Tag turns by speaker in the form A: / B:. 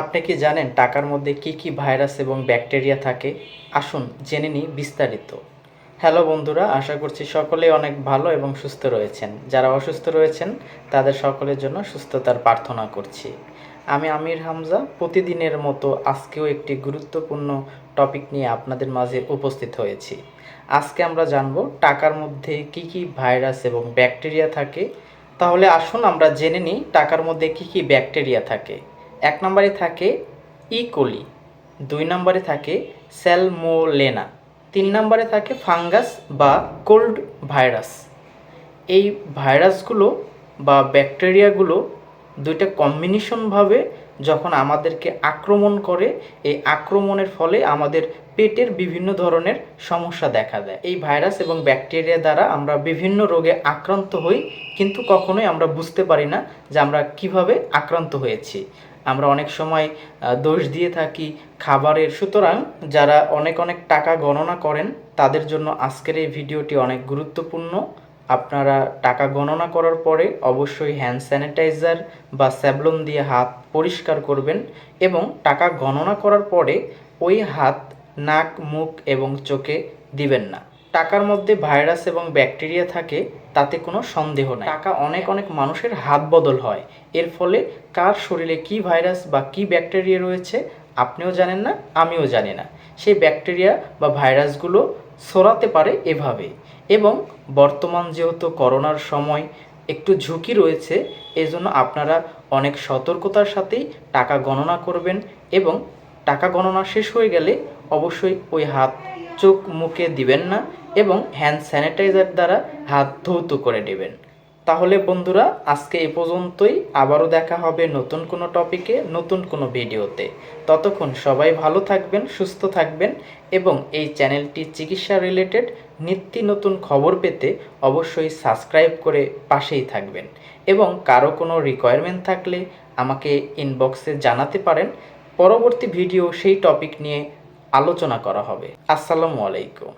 A: আপনি কি জানেন টাকার মধ্যে কি কি ভাইরাস এবং ব্যাকটেরিয়া থাকে? আসুন জেনে নিই বিস্তারিত। হ্যালো বন্ধুরা, আশা করছি সকলে অনেক ভালো এবং সুস্থ রয়েছেন। যারা অসুস্থ রয়েছেন, তাদের সকলের জন্য সুস্থতার প্রার্থনা করছি। আমি আমির হামজা, প্রতিদিনের মতো আজকেও একটি গুরুত্বপূর্ণ টপিক নিয়ে আপনাদের মাঝে উপস্থিত হয়েছি। আজকে আমরা জানব টাকার মধ্যে কি কি ভাইরাস এবং ব্যাকটেরিয়া থাকে। তাহলে আসুন আমরা জেনে নিই টাকার মধ্যে কি কি ব্যাকটেরিয়া থাকে। এক নম্বরে থাকে ই কোলি, দুই নম্বরে থাকে স্যালমোলেনা, তিন নম্বরে থাকে ফাঙ্গাস বা কোল্ড ভাইরাস। এই ভাইরাসগুলো বা ব্যাকটেরিয়াগুলো দুইটা কম্বিনেশনভাবে যখন আমাদেরকে আক্রমণ করে, এই আক্রমণের ফলে আমাদের পেটের বিভিন্ন ধরনের সমস্যা দেখা দেয়। এই ভাইরাস এবং ব্যাকটেরিয়া দ্বারা আমরা বিভিন্ন রোগে আক্রান্ত হই, কিন্তু কখনোই আমরা বুঝতে পারি না যে আমরা কীভাবে আক্রান্ত হয়েছি। আমরা অনেক সময় দোষ দিয়ে থাকি খাবারের। সুতরাং যারা অনেক অনেক টাকা গণনা করেন, তাদের জন্য আজকের এই ভিডিওটি অনেক গুরুত্বপূর্ণ। আপনারা টাকা গণনা করার পরে অবশ্যই হ্যান্ড স্যানিটাইজার বা স্যাবলন দিয়ে হাত পরিষ্কার করবেন এবং টাকা গণনা করার পরে ওই হাত নাক, মুখ এবং চোখে দিবেন না। টাকার মধ্যে ভাইরাস এবং ব্যাকটেরিয়া থাকে, তাতে কোনো সন্দেহ নাই। টাকা অনেক অনেক মানুষের হাত বদল হয়। এর ফলে কার শরীরে কি ভাইরাস বা কি ব্যাকটেরিয়া রয়েছে, আপনিও জানেন না, আমিও জানি না। সেই ব্যাকটেরিয়া বা ভাইরাসগুলো ছড়াতে পারে এভাবে। এবং বর্তমান যেহেতু করোনার সময় একটু ঝুঁকি রয়েছে, এজন্য আপনারা অনেক সতর্কতার সাথেই টাকা গণনা করবেন এবং টাকা গণনা শেষ হয়ে গেলে অবশ্যই ওই হাত চোখ মুখে দিবেন না এবং হ্যান্ড স্যানিটাইজার দ্বারা হাত ধৌত করে নেবেন। তাহলে বন্ধুরা, আজকে এ পর্যন্তই। আবারও দেখা হবে নতুন কোনো টপিকে, নতুন কোনো ভিডিওতে। ততক্ষণ সবাই ভালো থাকবেন, সুস্থ থাকবেন এবং এই চ্যানেলটি চিকিৎসা রিলেটেড নিত্য নতুন খবর পেতে অবশ্যই সাবস্ক্রাইব করে পাশেই থাকবেন। এবং কারও কোনো রিকোয়ারমেন্ট থাকলে আমাকে ইনবক্সে জানাতে পারেন। পরবর্তী ভিডিও সেই টপিক নিয়ে আলোচনা করা হবে আসসালামু আলাইকুম